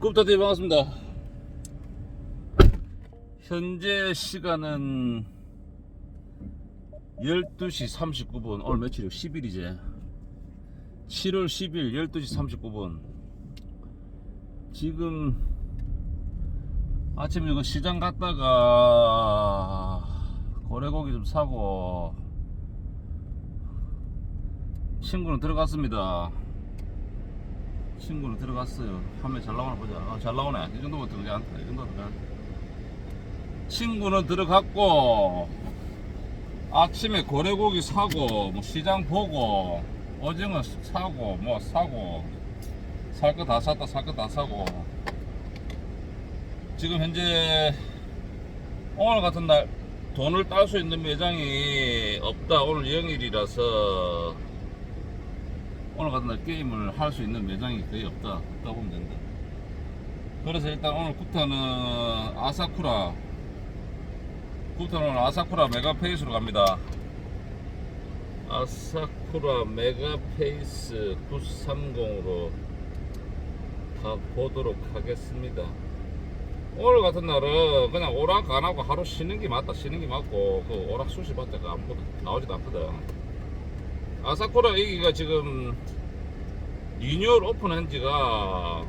굽다들 반갑습니다. 현재 시간은 12시 39분. 오늘 며칠이요? 10일이제. 7월 10일 12시 39분. 지금 아침에 이거 시장 갔다가 고래고기 좀 사고 친구는 들어갔습니다. 친구는 들어갔어요. 화면 잘 나오나 보자. 아, 잘 나오네. 이 정도면 들어가지 않다. 이 정도 들어가. 친구는 들어갔고 아침에 고래고기 사고 뭐 시장 보고 오징어 사고 뭐 사고 살 거 다 샀다 살 거 다 사고 지금 현재 오늘 같은 날 돈을 딸 수 있는 매장이 없다. 오늘 영일이라서 오늘 같은 날 게임을 할 수 있는 매장이 거의 없다. 없다 보면 된다. 그래서 일단 오늘 굽타는 아사쿠라 오늘 아사쿠라 메가페이스로 갑니다. 아사쿠라 메가페이스 930으로 가보도록 하겠습니다. 오늘 같은 날은 그냥 오락 안 하고 하루 쉬는 게 맞다. 쉬는 게 맞고 그 오락 수시 그 아무것도 나오지도 않거든. 아사쿠라 여기가 지금 리뉴얼 오픈한 지가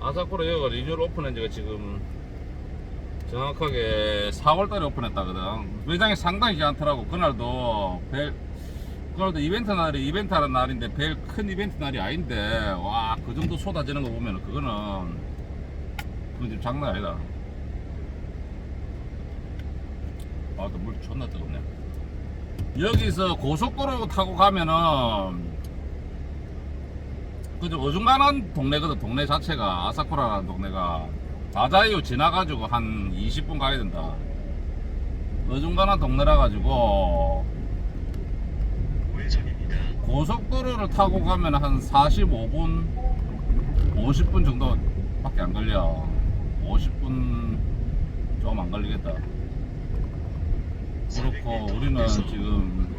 아사쿠라 여기가 리뉴얼 오픈한 지가 지금 정확하게 4월달에 오픈했다거든. 매장이 상당히 괜찮더라고. 그날도 별 그날도 이벤트 날이 이벤트 하는 날인데 별큰 이벤트 날이 아닌데 와 그 정도 쏟아지는 거 보면 그거는 그건 지금 장난 아니다. 아또 물 존나 뜨겁네 여기서 고속도로 타고 가면은 그좀 어중간한 동네거든. 동네 자체가 아사쿠라라는 동네가 다자이유 지나가지고 한 20분 가야 된다. 어중간한 동네라 가지고 고속도로를 타고 가면 한 45분 50분 정도밖에 안 걸려. 50분 좀 안 걸리겠다 그렇고 우리는 지금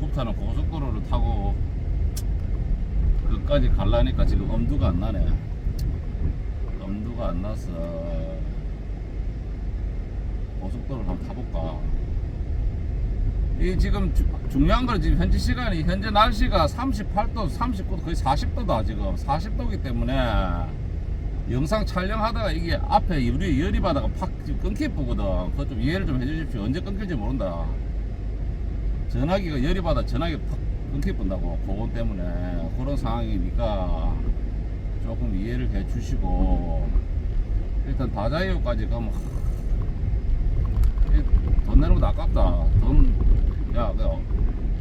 굽타는 고속도로를 타고 그까지 갈라니까 지금 엄두가 안 나네. 엄두가 안 나서 고속도로를 한번 타볼까? 이 지금 주- 중요한 건 지금 현재 시간이 현재 날씨가 38도 39도 거의 40도다 지금. 40도기 때문에 영상 촬영하다가 이게 앞에 우리 열이 받아가 팍 끊기 예쁘거든. 그거 좀 이해를 좀 해주십시오. 언제 끊길지 모른다. 전화기가 열이 받아 전화기가 팍 끊기 예쁜다고 그거 때문에. 그런 상황이니까 조금 이해를 해주시고. 일단 다자이오까지 가면 하, 돈 내는 것도 아깝다. 돈야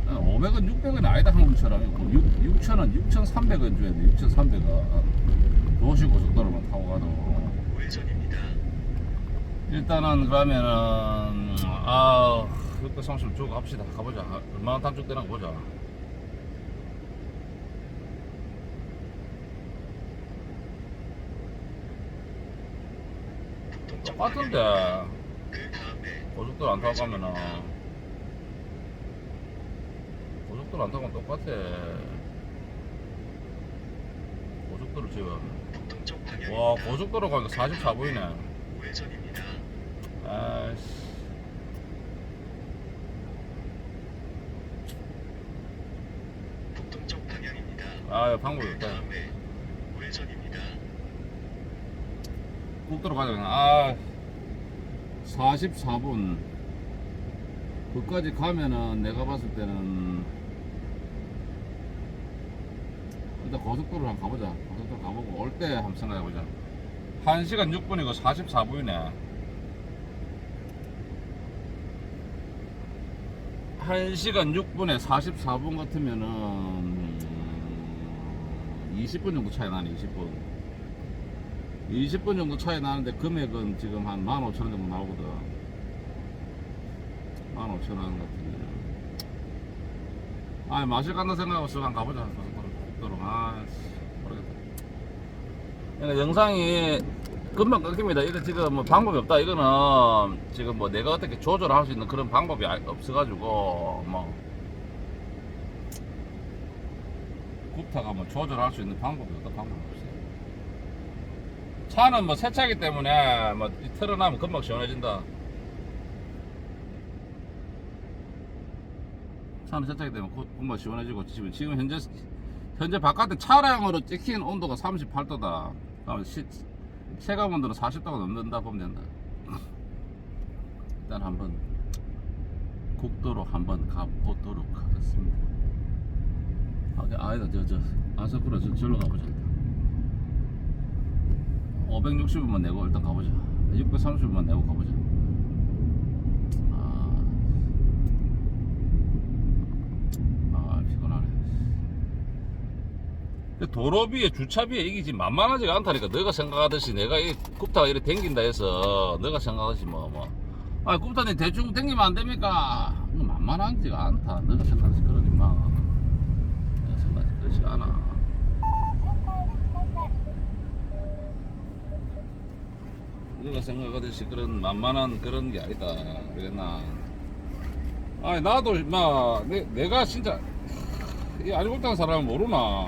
500원 600원이 아니다 한국처럼. 6, 6천원 6,300원 줘야 돼. 6,300원 도시 고속도로만 타고 가도 일단은 그러면은 아 630 주고 갑시다. 가보자. 얼마나 단축되나 보자. 똑같은데. 고속도로 안 타고 가면은. 고속도로 안 타고 가면 똑같아. 고속도로 지금 와 고속도로 가니까 44 보이네. 아이씨. 아 방법이 없다 국도로 가자 그냥. 아 44분. 그까지 가면은 내가 봤을 때는 일단 고속도로 한번 가보자 고속도로 가보고 올 때 한번 생각해보자. 1시간 6분이고 44분이네. 1시간 6분에 44분 같으면은 음, 20분 정도 차이 나네 20분. 20분 정도 차이 나는데 금액은 지금 한 15,000원 정도 나오거든. 15,000원 같은. 아 마실 간다 생각하고 시간 가보자. 고속도로 아 그러니까 영상이 금방 끊깁니다 이거 지금 뭐 방법이 없다 이거는 지금 뭐 내가 어떻게 조절할 수 있는 그런 방법이 아- 없어가지고 뭐 굽타가 뭐 조절할 수 있는 방법이 없다 방법이 없어요. 차는 뭐새 차기 때문에 뭐 틀어놔면 금방 시원해진다. 차는 새 차기 때문에 곧 금방 시원해지고 지금 현재 현재 바깥에 차량으로 찍힌 온도가 38도다. 그러면 시, 체감 온도는 40도가 넘는다 보면 된다. 일단 한번 국도로 한번 가보도록 하겠습니다. 아, 아니다 저저 아사쿠라 저 절로 가보자. 560원만 내고 일단 가보자. 630원만 내고 가보자. 아, 아 피곤하네. 근데 도로비에 주차비에 이게 지금 만만하지가 않다니까. 너가 생각하듯이 내가 이 굽타가 이렇게 댕긴다 해서 너가 생각하듯이 뭐뭐. 아 굽타님 대충 댕기면 안 됩니까? 이거 만만하지가 않다. 너가 생각하듯이 그러지 마. 내가 생각하듯이 그렇지 않아. 너가 생각하듯이 그런 만만한 그런 게 아니다. 그랬나? 아니 나도 마 내, 내가 진짜 이 알골당 사람은 모르나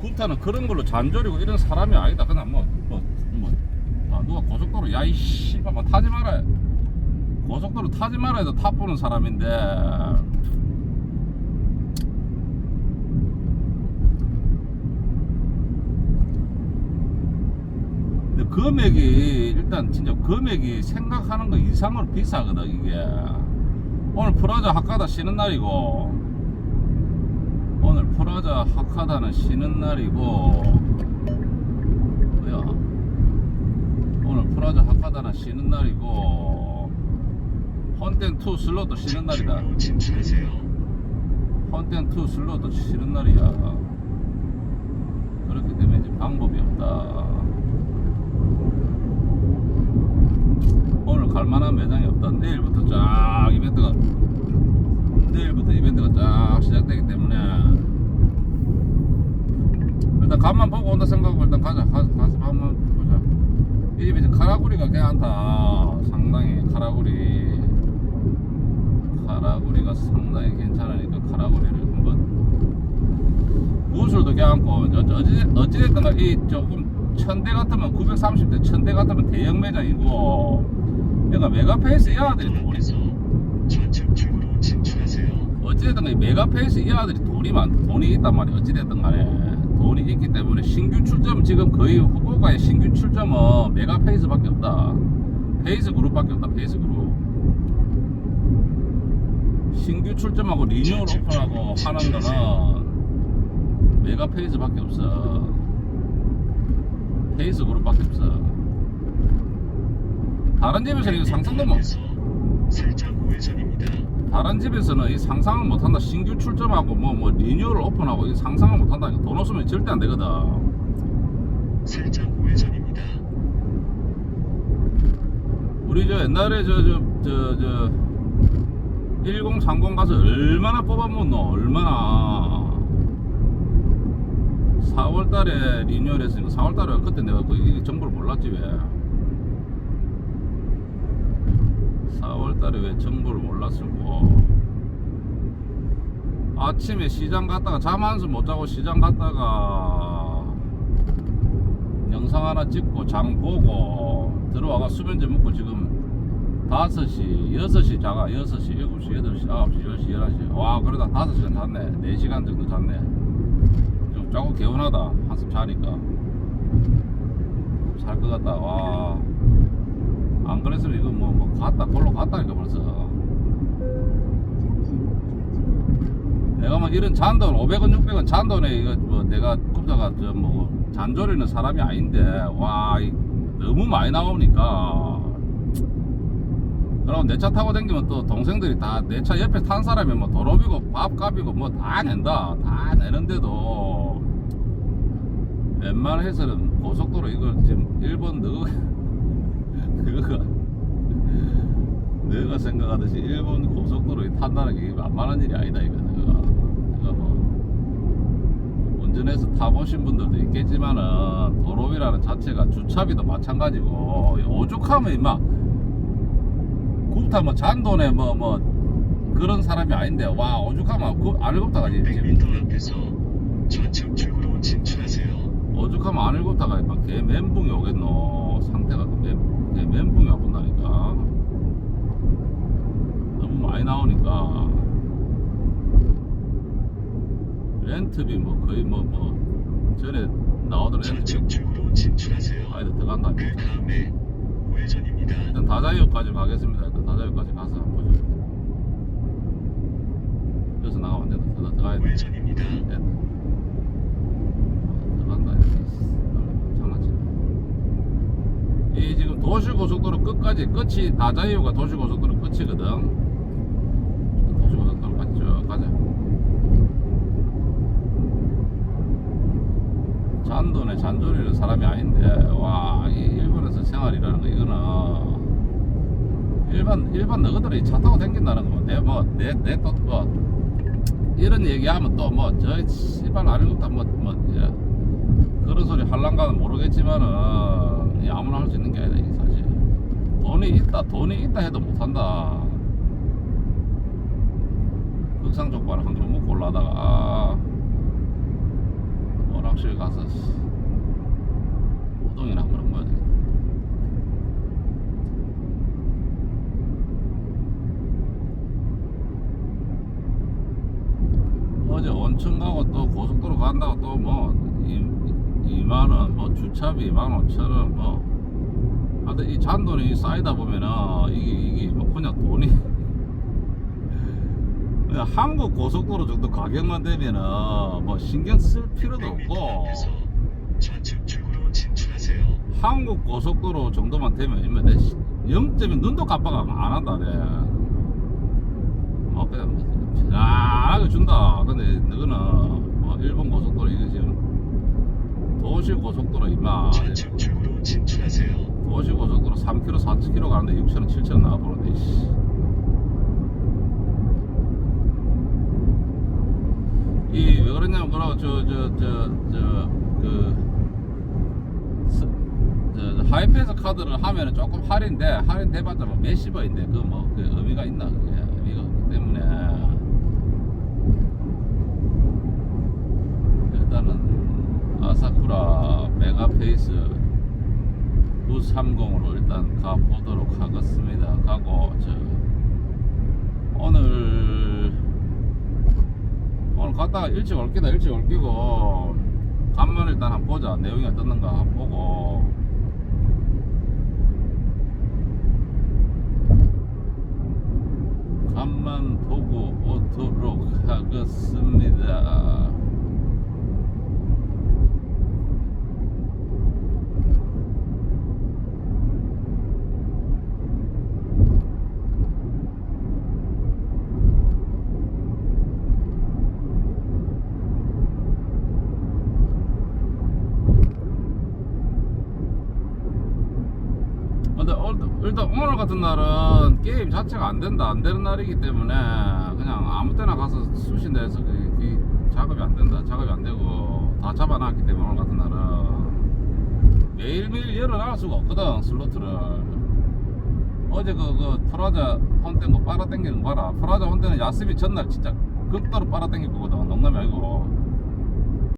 굽타는 그런 걸로 잔소리고 이런 사람이 아니다. 그냥 뭐, 뭐, 뭐, 아, 누가 고속도로, 야, 이 씨발, 뭐 타지 마라. 고속도로 타지 마라 해도 탑 보는 사람인데. 근데 금액이, 일단 진짜 금액이 생각하는 거 이상으로 비싸거든, 이게. 오늘 프라자 학가다 쉬는 날이고, 오늘 프라자 하카다는 쉬는 날이고 뭐야? 오늘 프라자 하카다는 쉬는 날이고 헌텐 투 슬로도 쉬는 날이다. 진출하세요. 헌텐 투 슬로도 쉬는 날이야. 그렇기 때문에 이제 방법이 없다. 오늘 갈만한 매장이 없다. 내일부터 쫙 이벤트가 내일부터 이벤트가 쫙 시작되기 때문에 일단 간만 보고 온다 생각하고 일단 가자. 가, 가서 한번 보자. 이 집이 이제 카라구리가 괜찮다. 상당히 카라구리. 카라구리가 상당히 괜찮으니까 카라구리를 한번 구슬도 괜찮고 어찌, 어찌됐든 간에 이 조금 천대 같으면 930대 천대 같으면 대형 매장이고. 그러니까 메가페이스 이 아들이 돈이 도로에서 좌측 출구로 진출하세요. 어찌됐든 간에 메가페이스 이 아들이 돈이 많 돈이 있단 말이야. 어찌됐든 간에. 돈이 있기 때문에 신규 출점 지금 거의 후쿠오카의 신규 출점은 메가페이스밖에 없다. 페이스 그룹밖에 없다 페이스 그룹. 신규 출점하고 리뉴얼 오픈하고 하는 거는 메가페이스밖에 없어. 페이스 그룹밖에 없어. 다른 집에서는 이거 상상도 못 살짝 우회전입니다. 다른 집에서는 이 상상을 못한다. 신규 출점하고 뭐 뭐 리뉴얼 오픈하고 이 상상을 못한다니까 돈 없으면 절대 안 되거든. 살짝 우회전입니다. 우리 저 옛날에 저 저 저 저 1030 가서 얼마나 뽑아먹노 얼마나 4월달에 리뉴얼 했으니까 4월달에 그때 내가 그이 정보를 몰랐지 왜 4월달에 왜 정보를 몰랐을고. 아침에 시장 갔다가 잠 한숨 못 자고 시장 갔다가 영상 하나 찍고 장 보고 들어와가 수면제 먹고 지금 5시, 6시 자가 6시, 7시, 8시, 9시, 10시, 11시. 와 그러다 5시간 잤네. 4시간 정도 잤네. 좀 자고 개운하다. 한숨 자니까. 잘 것 같다. 와 안 그랬으면 이거 뭐, 뭐 갔다 골로 갔다니까 벌써. 내가 막 이런 잔돈 500원 600원 잔돈에 이거 뭐 내가 굽다가 저뭐 잔조리는 사람이 아닌데 와 이, 너무 많이 나오니까? 그럼 내 차 타고 다니면 또 동생들이 다 내 차 옆에 탄 사람이 뭐 도로비고 밥값이고 뭐 다 낸다 다 내는데도. 웬만해서는 고속도로 이걸 지금 일본 너 가 너가 너가 생각하듯이 일본 고속도로 탄다는 게 만만한 일이 아니다 이거. 너가 이거 뭐. 운전해서 타보신 분들도 있겠지만은 도로비라는 자체가 주차비도 마찬가지고 오죽하면 임마 굽타 뭐 잔돈에 뭐뭐 그런 사람이 아닌데 와 오죽하면 그 아늘굽다가 지금 100m 앞에서 좌측 출구로 진출하세요. 오죽하면 아늘굽다가 막개 멘붕이 오겠노 상태가 그 멘, 개 멘붕이 와본다니까 너무 많이 나오니까 렌트비 뭐 거의 뭐뭐 전에 나오던 렌트비 진출하세요. 아이들 들어간다 그 다음에 우회전입니다. 일단 다자이역까지 가겠습니다. 일단 다자이역까지 가서 한번 보죠. 여기서 나가면 안 된다. 더 들어가야 돼. 우회전입니다. 됐다. 들어간다. 장난치네. 이 지금 도시고속도로 끝까지 끝이 다자이유가 도시고속도로 끝이거든. 도시고속도로까지 쭉 가자. 잔돈에 잔존이는 사람이 아닌데 와이 일본에서 생활이라는 거 이거는 일반 일반 너희들이 차 타고 다닌다는 거내뭐 뭐, 이런 얘기하면 또 뭐저 씨발 아는 것도 뭐뭐 예. 그런 소리 할랑가는 모르겠지만은 이 아무나 할 수 있는 게 아니다 이게 사실. 돈이 있다 돈이 있다 해도 못한다. 극상 족발 한 그릇 먹고 올라다가 아, 오락실 가서 씨, 우동이나 한 그릇 먹어야 되겠다. 어제 원천 가고 또 고속도로 간다고 또뭐 2만원 뭐 주차비 2만 5천원 뭐 하여튼 이 잔돈이 쌓이다 보면은 이게 이게 뭐 그냥 돈이 그냥 한국 고속도로 정도 가격만 되면은 뭐 신경 쓸 필요도 100m 없고. 한국 고속도로 정도만 되면 이면 내 0점이 눈도 깜빡 안 한다 내. 뭐 그냥 편안하게 준다. 근데 너는 뭐 일본 고속도로 이게 지금 도시 고속도로 임마 좌측 출구로 진출하세요. 도시 고속도로 3km 4km 가는데 6천원 7천원 나와 보는데 씨. 이왜 그러냐면 그러 저저 저 저그 저, 저 하이패스 카드를 하면은 조금 할인돼 할인 돼봤자 뭐 몇십 원인데 그 뭐 그 의미가 있나 그게 의미가 없기 때문에 일단은 아사쿠라 메가페이스 930으로 일단 가보도록 하겠습니다. 가고 저 오늘 오늘 갔다가 일찍 올 기다 일찍 올 기고 간만 일단 한번 보자. 내용이 어떻는가 한번 보고. 간만 보고 오도록 하겠습니다 근데 올- 일단 오늘 같은 날은 게임 자체가 안 된다 안 되는 날이기 때문에 그냥 아무 때나 가서 수신다 해서 그, 그 작업이 안 된다 작업이 안 되고 다 잡아놨기 때문에 오늘 같은 날은. 매일매일 열어놔 수가 없거든 슬로트를. 어제 그, 그 프라자 혼대 거 빨아당기는 거 봐라. 프라자 혼대는 야스비 전날 진짜 극도로 빨아당길 거거든 농담이 아니고